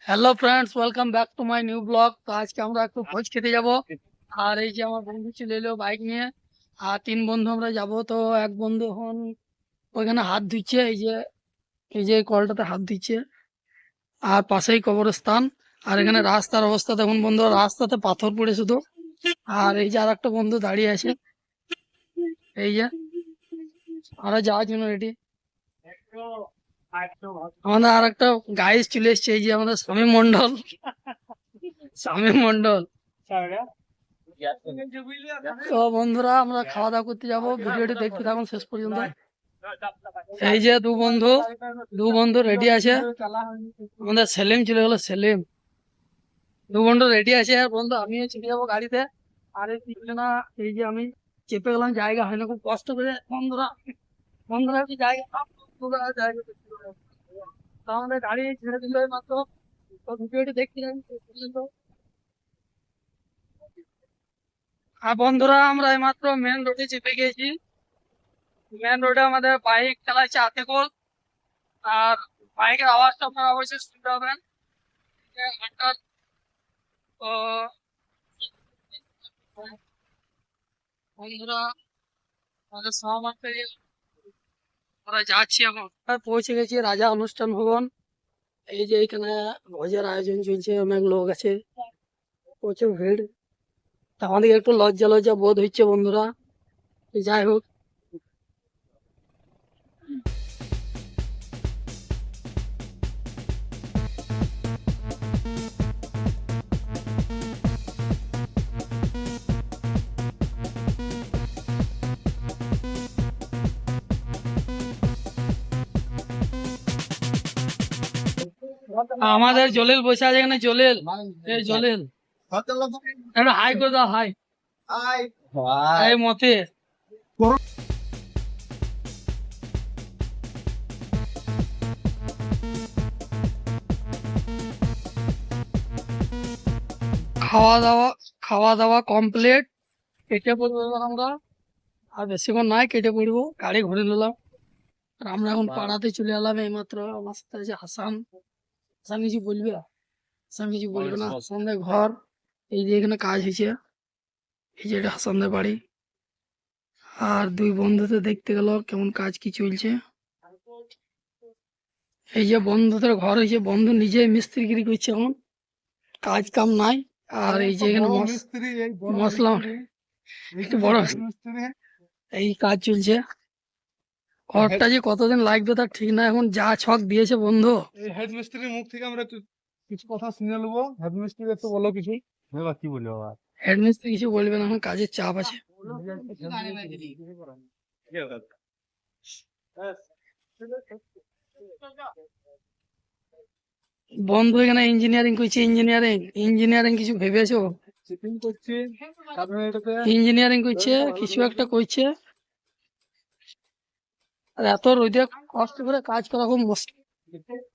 Hello friends welcome back to my new blog তো আজকে আমরা একটু ভোজ খেতে যাব। আর এই যে আমার বন্ধু চলে এলো বাইক নিয়ে। আর তিন বন্ধু আমরা যাব। তো এক বন্ধু এখন ওইখানে হাত ধুচ্ছে, এই যে এই যে কলটাতে হাত দিচ্ছে আর পাশেই কবরস্থান। আর এখানে রাস্তার অবস্থা দেখুন বন্ধু রাস্তাতে পাথর পড়ে শুধু। আর এই যে আর একটা বন্ধু দাঁড়িয়ে আছে। এই যে, আমরা যাওয়ার জন্য রেডি আমাদের আর একটা গাইস চলে এসছে এই যে আমাদের স্বামী মন্ডল স্বামী মন্ডল তো বন্ধুরা আমরা খাওয়া দাওয়া করতে যাব। ভিডিওটি দেখতে থাকুন শেষ পর্যন্ত। এই যে দু বন্ধু দু বন্ধু রেডি আছে। আমাদের সেলিম চলে গেলো সেলিম। দু বন্ধু রেডি আছে। আর বন্ধু আমিও চলে যাব গাড়িতে। আর এই না এই যে আমি চেপে গেলাম জায়গা হয় না খুব কষ্ট করে। বন্ধুরা বন্ধুরা জায়গা আর বন্ধুরা, আমরা এইমাত্র মেন রোডে চেপে গিয়েছি মেন রোডে আমাদের বাইক চালাচ্ছে আতেকল আর বাইকের আওয়াজটা আপনারা অবশ্যই শুনতে পাবেন। বন্ধুরা, আমাদের সহমাত্রে আমরা যাচ্ছি এখন। পৌঁছে গেছি রাজা অনুষ্ঠান ভবন। এই যে এখানে ভোজের আয়োজন চলছে, অনেক লোক আছে। প্রচুর ভিড়। আমাদের একটু লজ্জা লজ্জা বোধ হচ্ছে বন্ধুরা। যাই হোক আমাদের জলেল বসে আছে এখানে জলেল। এই জলেল। একটা হাই করে দাও হাই। এই মতে। খাওয়া দাওয়া খাওয়া দাওয়া কমপ্লিট কেটে পড়ব আমরা। আর বেশিক্ষণ নাই কেটে পড়ব। গাড়ি ঘুরে নিলাম। আর আমরা এখন পাড়াতে চলে এলাম এইমাত্র। আমার সাথে আছে হাসান। হাসান কিছু বলবে? হাসান কিছু বলবে না? হাসানদের ঘর এই যে এখানে কাজ হয়েছে এই যে এটা হাসানদের বাড়ি। আর দুই বন্ধুতে দেখতে গেল কেমন কাজ কি চলছে। এই যে বন্ধুদের ঘর হয়েছে বন্ধু নিজে মিস্ত্রিগিরি করছে এখন। কাজ কাম নাই আর এই যে এখানে মশলা একটু বড় এই কাজ চলছে। ঘরটা যে কতদিন লাগবে তার ঠিক না এখন যা ছক দিয়েছে বন্ধু। এই হেডমিস্ত্রির মুখ থেকে আমরা কিছু কথা শুনে নেব। হেডমিস্ত্রি একটু বলো কিছু। এবার কি বলব আবার? হেডমিস্ত্রি কিছু বলবে না এখন কাজের চাপ আছে। বন্ধু এখানে ইঞ্জিনিয়ারিং করছে ইঞ্জিনিয়ারিং ইঞ্জিনিয়ারিং কিছু ভেবেছো? ইঞ্জিনিয়ারিং করছে কিছু একটা করছে। আর এত রোদে কষ্ট করে কাজ করা খুব মুশকিল।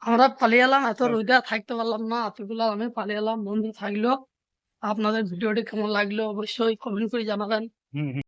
আমরা পালিয়ে এলাম এত রোদে থাকতে পারলাম না। এতগুলো আমি পালিয়ে এলাম বন্ধু থাকল। আপনাদের ভিডিওটি কেমন লাগল অবশ্যই কমেন্ট করে জানাবেন।